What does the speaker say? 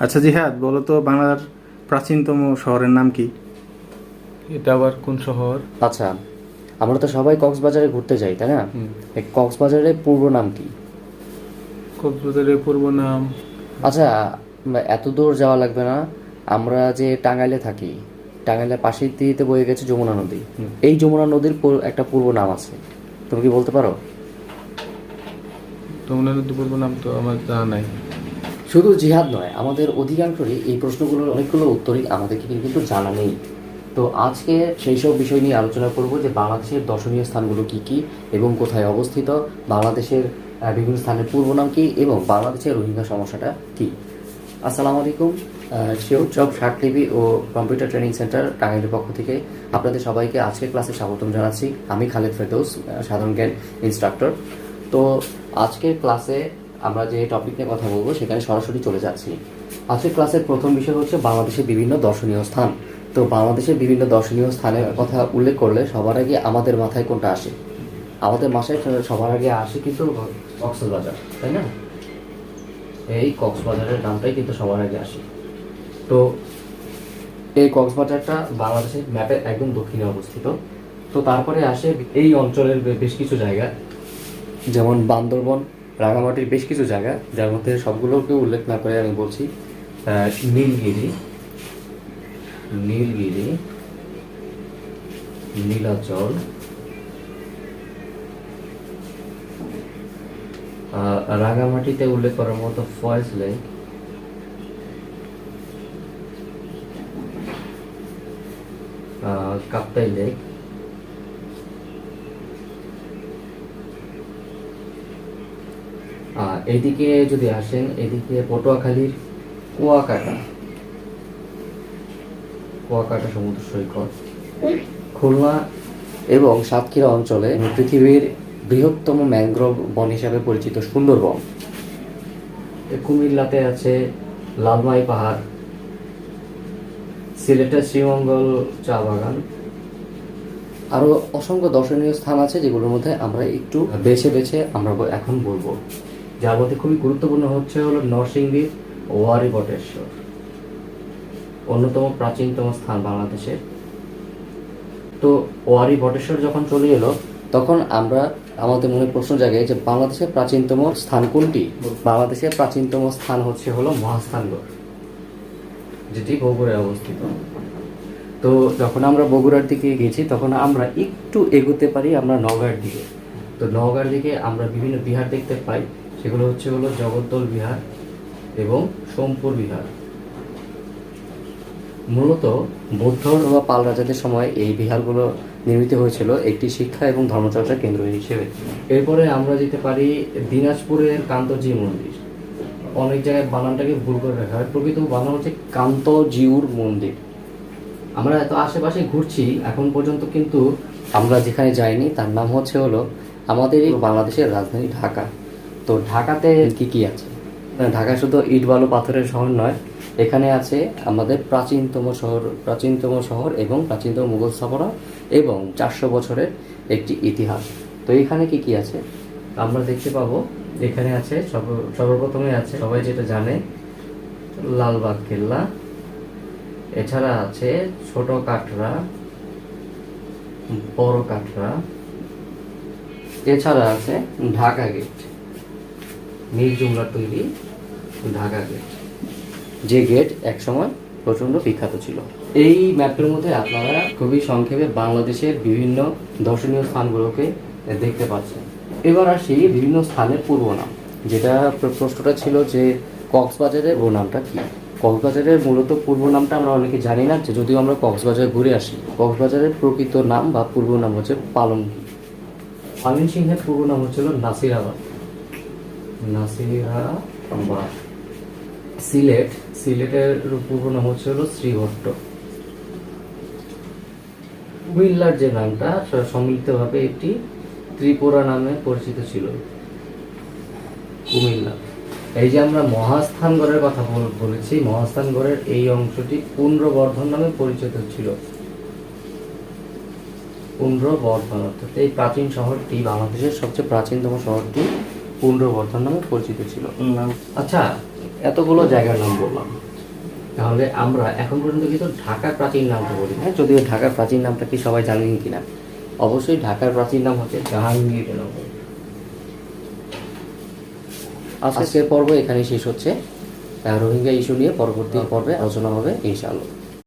আচ্ছা জিহাদ বলো তো বাংলার প্রাচীনতম শহরের নাম কি? এটা আবার কোন শহর? আচ্ছা আমরা তো সবাই কক্সবাজারে ঘুরতে যাই তাই না? এই কক্সবাজারের পূর্ব নাম কি? কক্সবাজারের পূর্ব নাম? আচ্ছা এত দূর যাওয়া লাগবে না। আমরা যে টাঙ্গাইলে থাকি টাঙ্গাইলের পাশের দিতে বয়ে গেছে যমুনা নদী। এই যমুনা নদীর পূর- একটা পূর্ব নাম আছে। তুমি কি বলতে পারো? যমুনা নদী পূর্ব নাম তো আমার জানা নাই। শুধু জিহাদ নয়, আমাদের অধিকাংশই এই প্রশ্নগুলোর অনেকগুলো উত্তরই আমাদেরকে কিন্তু জানা নেই। তো আজকে সেই সব বিষয় নিয়ে আলোচনা করব যে বাংলাদেশের দর্শনীয় স্থানগুলো কি কি এবং কোথায় অবস্থিত, বাংলাদেশের বিভিন্ন স্থানের পূর্ব নাম কী এবং বাংলাদেশের রোহিঙ্গা সমস্যাটা কি। আসসালামু আলাইকুম শিওর জব শার্ট টিভি ও কম্পিউটার ট্রেনিং সেন্টার টাঙ্গাইলের পক্ষ থেকে আপনাদের সবাইকে আজকের ক্লাসে স্বাগতম জানাচ্ছি। আমি খালেদ ফেরদৌস সাধারণ জ্ঞান ইনস্ট্রাক্টর তো আজকের ক্লাসে আমরা যে টপিক নিয়ে কথা বলব, সেখানে সরাসরি চলে যাচ্ছি। আজকের ক্লাসের প্রথম বিষয় হচ্ছে বাংলাদেশের বিভিন্ন দর্শনীয় স্থান। তো বাংলাদেশের বিভিন্ন দর্শনীয় স্থানের কথা উল্লেখ করলে সবার আগে আমাদের মাথায় কোনটা আসে? আমাদের মাথায় সবার আগে আসে কিন্তু কক্সবাজার, তাই না? এই কক্সবাজারের নামটাই কিন্তু সবার আগে আসে। তো এই কক্সবাজারটা বাংলাদেশের ম্যাপের একদম দক্ষিণে অবস্থিত। তো তারপরে আসে এই অঞ্চলের বেশ কিছু জায়গা, যেমন বান্দরবন রাঙামাটির বেশ কিছু জায়গা, যার মধ্যে সবগুলোকে উল্লেখ না করে আমি বলছি নীলগিরি নীলগিরি, নীলাচল রাঙামাটিতে উল্লেখ করার মতো ফয়েজ লেক কাপ্তাই লেক আর এদিকে যদি আসেন, এদিকে পটুয়াখালীর কুয়াকাটা। কুয়াকাটা সমুদ্র সৈকত। খুলনা এবং সাতক্ষীরা অঞ্চলে পৃথিবীর বৃহত্তম ম্যানগ্রোভ বন হিসাবে পরিচিত সুন্দরবন। কুমিল্লাতে আছে লালমাই পাহাড়, সিলেটের শ্রীমঙ্গল চা বাগান। আরও অসংখ্য দর্শনীয় স্থান আছে যেগুলোর মধ্যে আমরা একটু বেছে বেছে আমরা এখন বলব। যার মধ্যে খুবই গুরুত্বপূর্ণ হচ্ছে হলো নরসিংদীর ওয়ারি বটেশ্বর, অন্যতম প্রাচীনতম স্থান বাংলাদেশের তো ওয়ারি বটেশ্বর যখন চলে এলো, তখন আমরা, আমাদের মনে প্রশ্ন জাগে যে বাংলাদেশের প্রাচীনতম স্থান কোনটি? বাংলাদেশের প্রাচীনতম স্থান হচ্ছে হলো মহাস্থানগড় যেটি বগুড়ায় অবস্থিত। তো যখন আমরা বগুড়ার দিকে গেছি, তখন আমরা একটু এগোতে পারি আমরা নওগাঁর দিকে। তো নওগাঁর দিকে আমরা বিভিন্ন বিহার দেখতে পাই। সেগুলো হচ্ছে হলো জগদ্দল বিহার এবং সোমপুর বিহার। মূলত বৌদ্ধ বা পাল রাজাদের সময় এই বিহারগুলো নির্মিত হয়েছিল একটি শিক্ষা এবং ধর্মচর্চার কেন্দ্র হিসেবে। এরপরে আমরা যেতে পারি দিনাজপুরের কান্তজি মন্দির। অনেক জায়গায় বানানটাকে ভুল করে রাখা হয়। প্রকৃত বানান হচ্ছে কান্তজিউর মন্দির। আমরা এত আশেপাশে ঘুরছি, এখন পর্যন্ত কিন্তু আমরা যেখানে যাইনি তার নাম হচ্ছে হলো আমাদের এই বাংলাদেশের রাজধানী ঢাকা। তো ঢাকাতে কি কি আছে? ঢাকা শুধু ইট বালু পাথরের শহর নয়, এখানে আছে আমাদের প্রাচীনতম শহর প্রাচীনতম শহর এবং প্রাচীনতম মুঘল স্থাপনা এবং চারশো বছরের একটি ইতিহাস। তো এখানে কি কি আছে? আমরা দেখতে পাবো, এখানে আছে সর্ব- সর্বপ্রথমে আছে, সবাই যেটা জানে, লালবাগ কেল্লা। এছাড়া আছে ছোট কাটরা বড় কাটরা এছাড়া আছে ঢাকা গেট। নীল জুমলা তৈরি ঢাকা গেট যে গেট একসময় প্রচণ্ড বিখ্যাত ছিল। এই ম্যাপের মধ্যে আপনারা খুবই সংক্ষেপে বাংলাদেশের বিভিন্ন দর্শনীয় স্থানগুলোকে দেখতে পাচ্ছেন। এবার আসি বিভিন্ন স্থানের পূর্ব নাম যেটা প্রশ্নটা ছিল যে কক্সবাজারের পূর্ব নামটা কি? কক্সবাজারের মূলত পূর্ব নামটা আমরা অনেকে জানি না, যে যদিও আমরা কক্সবাজার ঘুরে আসি, কক্সবাজারের প্রকৃত নাম বা পূর্ব নাম হচ্ছে পালংকি সিংহের পূর্ব নাম হচ্ছিল নাসিরাবাদ। সিলেট, সিলেটের পূর্ব নাম হচ্ছে হলো শ্রীভট্ট। কুমিল্লার যে নামটা সম্মিলিতভাবে একটি ত্রিপুরা নামে পরিচিত ছিল। কুমিল্লা এই যে আমরা মহাস্থানগড়ের কথা বল- বলেছি মহাস্থানগড়ের এই অংশটি পুন্ড্রবর্ধন নামে পরিচিত ছিল। পুন্ড্রবর্ধন অর্থাৎ এই প্রাচীন শহরটি বাংলাদেশের সবচেয়ে প্রাচীনতম শহরটি। পুন্ড্রবর্ধন নামে পরিচিত ছিল। আচ্ছা এতগুলো জায়গার নাম বললাম। তাহলে আমরা এখন পর্যন্ত কিন্তু ঢাকার প্রাচীন নামটা বলি? হ্যাঁ যদিও ঢাকার প্রাচীন নামটা কি সবাই জানেন কিনা? অবশ্যই ঢাকার প্রাচীন নাম হচ্ছে জাহাঙ্গীরনগর আজকের পর্ব এখানে শেষ হচ্ছে। রোহিঙ্গা ইস্যু নিয়ে পরবর্তী পর্বে আলোচনা হবে ইনশাআল্লাহ।